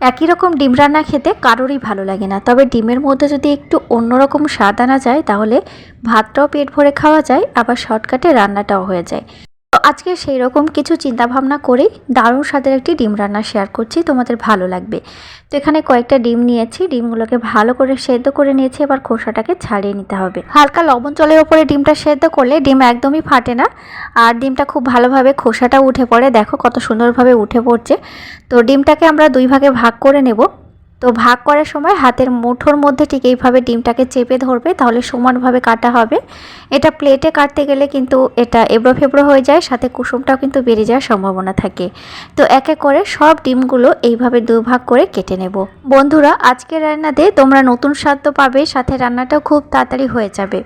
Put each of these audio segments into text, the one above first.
একই রকম ডিম রান্না খেতে কারোরই ভালো লাগে না। তবে ডিমের মধ্যে যদি একটু অন্যরকম স্বাদ আনা যায়, তাহলে ভাতটাও পেট ভরে খাওয়া যায়, আবার শর্টকাটে রান্নাটাও হয়ে যায়। আজকে সেই রকম কিছু চিন্তাভাবনা করেই দারুণ স্বাদের একটি ডিম রান্না শেয়ার করছি, তোমাদের ভালো লাগবে। তো এখানে কয়েকটা ডিম নিয়েছি, ডিমগুলোকে ভালো করে সেদ্ধ করে নিয়েছি, এবার খোসাটাকে ছাড়িয়ে নিতে হবে। হালকা লবণ জলের ওপরে ডিমটা সেদ্ধ করলে ডিম একদমই ফাটে না, আর ডিমটা খুব ভালোভাবে খোসাটা উঠে পড়ে, দেখো কত সুন্দরভাবে উঠে পড়ছে। তো ডিমটাকে আমরা দুই ভাগে ভাগ করে নেব। তো ভাগ করার সময় হাতের মুঠোর মধ্যে ঠিক এইভাবে ডিমটাকে চেপে ধরবে, তাহলে সমানভাবে কাটা হবে। এটা প্লেটে কাটতে গেলে কিন্তু এটা এবড়ো ফেবড়ো হয়ে যায়, সাথে কুসুমটাও কিন্তু বেড়ে যাওয়ার সম্ভাবনা থাকে। তো এক এক করে সব ডিমগুলো এইভাবে দুভাগ করে কেটে নেব। বন্ধুরা, আজকের রান্নাতে তোমরা নতুন স্বাদ তো পাবে, সাথে রান্নাটাও খুব তাড়াতাড়ি হয়ে যাবে।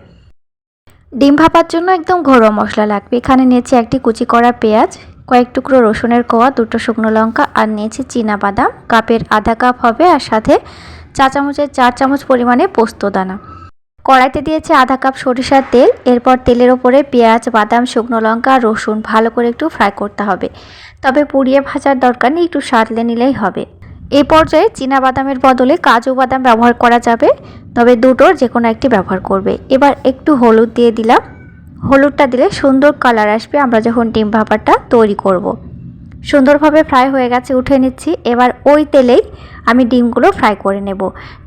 ডিম ভাপার জন্য একদম ঘরোয়া মশলা লাগবে। এখানে নিয়েছি একটি কুচি করা পেঁয়াজ কয়েক টুকরো রসুনের কোয়া, দুটো শুকনো লঙ্কা আর নিয়েছি চীনা বাদাম। কাপের আধা কাপ হবে আর সাথে চা চামচের চার চামচ পরিমাণে পোস্ত দানা। কড়াইতে দিয়েছি আধা কাপ সরিষার তেল। এরপর তেলের ওপরে পেঁয়াজ, বাদাম, শুকনো লঙ্কা রসুন ভালো করে একটু ফ্রাই করতে হবে। তবে পুড়িয়ে ভাজার দরকার নেই, একটু সারলে নিলেই হবে। এই পর্যায়ে চীনা বাদামের বদলে কাজু বাদাম ব্যবহার করা যাবে, তবে দুটোর যে কোনো একটি ব্যবহার করবে। এবার একটু হলুদ দিয়ে দিলাম। হলুদটা দিলে সুন্দর কালার আসবে, আমরা যখন ডিম ভাপাটা তৈরি করব। সুন্দরভাবে ফ্রাই হয়ে গেছে উঠে নিচ্ছি। এবার ওই তেলেই আমি ডিমগুলো ফ্রাই করে নেব।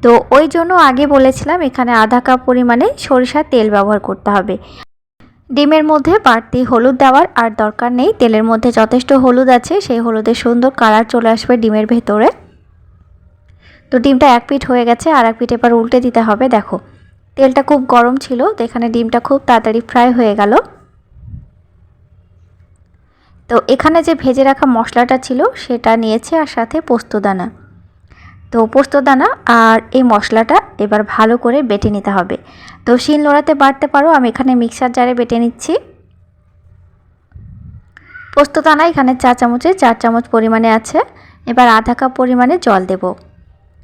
তো ওই জন্য আগে বলেছিলাম, এখানে আধা কাপ পরিমাণে সরিষার তেল ব্যবহার করতে হবে। ডিমের মধ্যে বাড়তি হলুদ দেওয়ার আর দরকার নেই, তেলের মধ্যে যথেষ্ট হলুদ আছে, সেই হলুদের সুন্দর কালার চলে আসবে ডিমের ভেতরে। তো ডিমটা এক পিঠ হয়ে গেছে, আর এক পিঠ এবার উল্টে দিতে হবে, দেখো। তেলটা খুব গরম ছিল, তো এখানে ডিমটা খুব তাড়াতাড়ি ফ্রাই হয়ে গেল। তো এখানে যে ভেজে রাখা মশলাটা ছিল, সেটা নিয়েছে আর সাথে পোস্তদানা তো পোস্তদানা আর এই মশলাটা এবার ভালো করে বেটে নিতে হবে। তো শিল নোড়াতে বাড়তে পারো, আমি এখানে মিক্সার জারে বেটে নিচ্ছি। পোস্তদানা এখানে চা চামচে, চার চামচ পরিমাণে আছে। এবার আধা কাপ পরিমাণে জল দেব।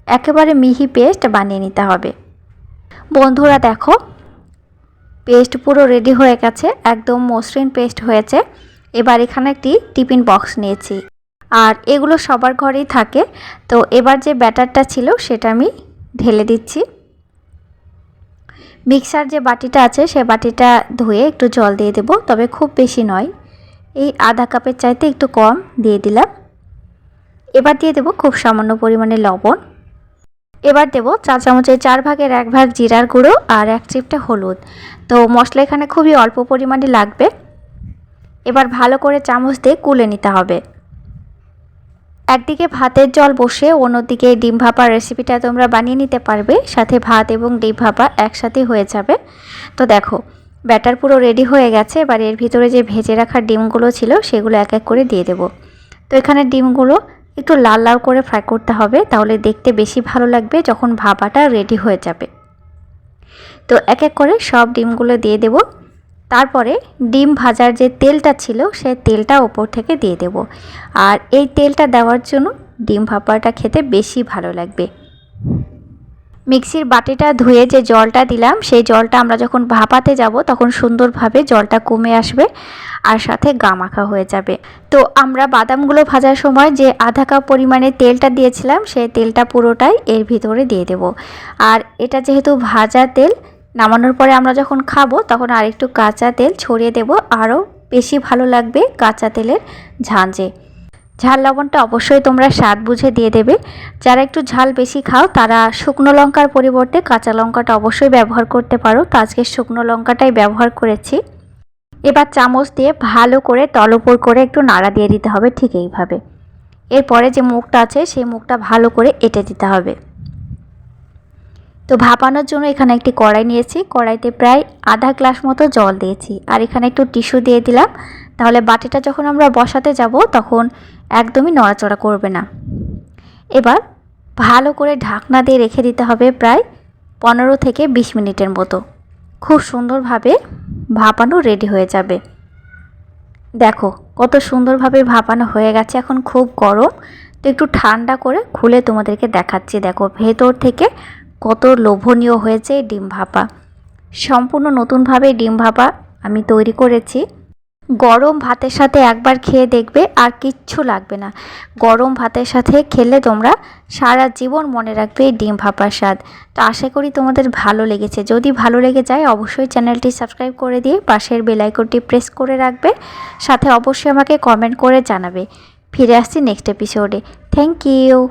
একেবারে মিহি পেস্ট বানিয়ে নিতে হবে। বন্ধুরা দেখো, পেস্ট পুরো রেডি হয়ে গেছে, একদম মসৃণ পেস্ট হয়েছে। এবার এখানে একটি টিফিন বক্স নিয়েছি। আর এগুলো সবার ঘরেই থাকে। তো এবার যে ব্যাটারটা ছিল সেটা আমি ঢেলে দিচ্ছি। মিক্সার যে বাটিটা আছে, সে বাটিটা ধুয়ে একটু জল দিয়ে দেব, তবে খুব বেশি নয়। এই আধা কাপের চাইতে একটু কম দিয়ে দিলাম। এবার দিয়ে দেব খুব সামান্য পরিমাণে লবণ। এবার দেব চা চামচের চার ভাগের এক ভাগ জিরার গুঁড়ো আর এক চিপটা হলুদ। তো মশলা এখানে খুবই অল্প পরিমাণে লাগবে। এবার ভালো করে চামচ দিয়ে কুলে নিতে হবে। একদিকে ভাতের জল বসে, অন্যদিকে ডিম ভাপার রেসিপিটা তোমরা বানিয়ে নিতে পারবে। সাথে ভাত এবং ডিম ভাপা একসাথে হয়ে যাবে। তো দেখো, ব্যাটার পুরো রেডি হয়ে গেছে। এবার এর ভিতরে যে ভেজে রাখা ডিমগুলো ছিল, সেগুলো এক এক করে দিয়ে দেব। তো এখানে ডিমগুলো একটু লাল লাল করে ফ্রাই করতে হবে, তাহলে দেখতে বেশি ভালো লাগবে যখন ভাপাটা রেডি হয়ে যাবে। তো এক এক করে সব ডিমগুলো দিয়ে দেব। তারপরে ডিম ভাজার যে তেলটা ছিল, সে তেলটা ওপর থেকে দিয়ে দেব। আর এই তেলটা দেওয়ার জন্য ডিম ভাপাটা খেতে বেশি ভালো লাগবে। মিক্সির বাটিটা ধুয়ে যে জলটা দিলাম, সেই জলটা আমরা যখন ভাপাতে যাব, তখন সুন্দরভাবে জলটা কমে আসবে আর সাথে গা মাখা হয়ে যাবে। তো আমরা বাদামগুলো ভাজার সময় যে আধা কাপ পরিমাণে তেলটা দিয়েছিলাম, সেই তেলটা পুরোটাই এর ভিতরে দিয়ে দেব। আর এটা যেহেতু ভাজা তেল, নামানোর পরে আমরা যখন খাব, তখন আরেকটু কাঁচা তেল ছড়িয়ে দেব। আরও বেশি ভালো লাগবে কাঁচা তেলের ঝাঁঝে। ঝাল লবণটা অবশ্যই তোমরা স্বাদ বুঝে দিয়ে দেবে। যারা একটু ঝাল বেশি খাও, তারা শুকনো লঙ্কার পরিবর্তে কাঁচা লঙ্কাটা অবশ্যই ব্যবহার করতে পারো। তো আজকে শুকনো লঙ্কাটাই ব্যবহার করেছি। এবার চামচ দিয়ে ভালো করে তলপর করে একটু নাড়া দিয়ে দিতে হবে ঠিক এইভাবে। এরপরে যে মুখটা আছে, সেই মুখটা ভালো করে এঁটে দিতে হবে। তো ভাপানোর জন্য এখানে একটি কড়াই নিয়েছি। কড়াইতে প্রায় আধা গ্লাস মতো জল দিয়েছি। আর এখানে একটু টিস্যু দিয়ে দিলাম। তাহলে বাটিটা যখন আমরা বসাতে যাব, তখন একদমই নড়াচড়া করবে না। এবার ভালো করে ঢাকনা দিয়ে রেখে দিতে হবে প্রায় পনেরো থেকে বিশ মিনিটের মতো। খুব সুন্দরভাবে ভাপানো রেডি হয়ে যাবে। দেখো, কত সুন্দরভাবে ভাপানো হয়ে গেছে, এখন খুব গরম। তো একটু ঠান্ডা করে খুলে তোমাদেরকে দেখাচ্ছি। দেখো, ভেতর থেকে কত লোভনীয় হয়েছে ডিম ভাপা। সম্পূর্ণ নতুনভাবে ডিম ভাপা আমি তৈরি করেছি। গরম ভাতের সাথে একবার খেয়ে দেখবে আর কিচ্ছু লাগবে না। গরম ভাতের সাথে খেলে তোমরা সারা জীবন মনে রাখবে এই ডিম ভাপার স্বাদ। তো আশা করি তোমাদের ভালো লেগেছে। যদি ভালো লেগে যায়, অবশ্যই চ্যানেলটি সাবস্ক্রাইব করে দিয়ে পাশের বেলাইকনটি প্রেস করে রাখবে। সাথে অবশ্যই আমাকে কমেন্ট করে জানাবে। ফিরে আসছি নেক্সট এপিসোডে। Thank you.